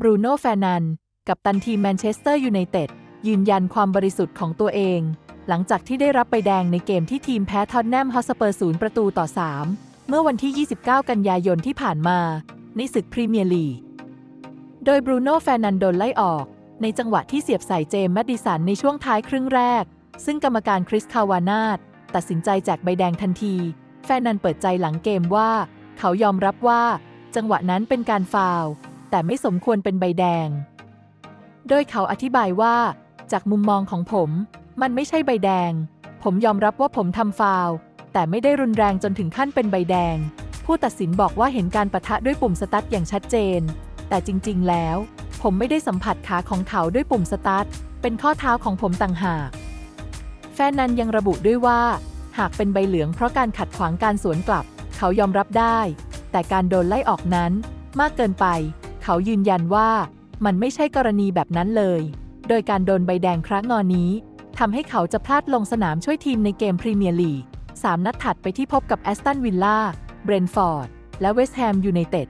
บรูโน่แฟนัน กับตันทีแมนเชสเตอร์ยูไนเต็ดยืนยันความบริสุทธิ์ของตัวเอง หลังจากที่ได้รับใบแดงในเกมที่ทีมแพ้ท็อตแนมฮอสเปอร์ศูนย์ประตูต่อ 3 เมื่อวันที่ 29 กันยายนที่ผ่านมา ในศึกพรีเมียร์ลีก โดยบรูโน่แฟนันโดนไล่ออก ในจังหวะที่เสียบใส่เจมส์แมดดิสันในช่วงท้ายครึ่งแรก ซึ่งกรรมการคริสคาวานาดตัดสินใจแจกใบแดงทันที แฟนันเปิดใจหลังเกมว่า เขายอมรับว่า จังหวะนั้นเป็นการฟาวล์ แต่ไม่สมควรเป็นใบแดง โดยเขาอธิบายว่า จากมุมมองของผม มันไม่ใช่ใบแดง ผมยอมรับว่าผมทำฟาว แต่ไม่ได้รุนแรงจนถึงขั้นเป็นใบแดง ผู้ตัดสินบอกว่าเห็นการประทะด้วยปุ่มสตาร์ทอย่างชัดเจน แต่จริง ๆ แล้ว ผมไม่ได้สัมผัสขาของเขาด้วยปุ่มสตาร์ทเป็นข้อเท้าของผมต่างหาก แฟนนันยังระบุด้วยว่า หากเป็นใบเหลืองเพราะการขัดขวางการสวนกลับ เขายอมรับได้ แต่การโดนไล่ออกนั้นมากเกินไป เขายืนยันว่ามันไม่ใช่กรณีแบบนั้นเลย โดยการโดนใบแดงครั้งงอนี้ทำให้เขาจะพลาดลงสนามช่วยทีมในเกมพรีเมียร์ลีกสามนัดถัดไปที่พบกับแอสตันวิลล่า เบรนฟอร์ด และเวสต์แฮมยูไนเต็ด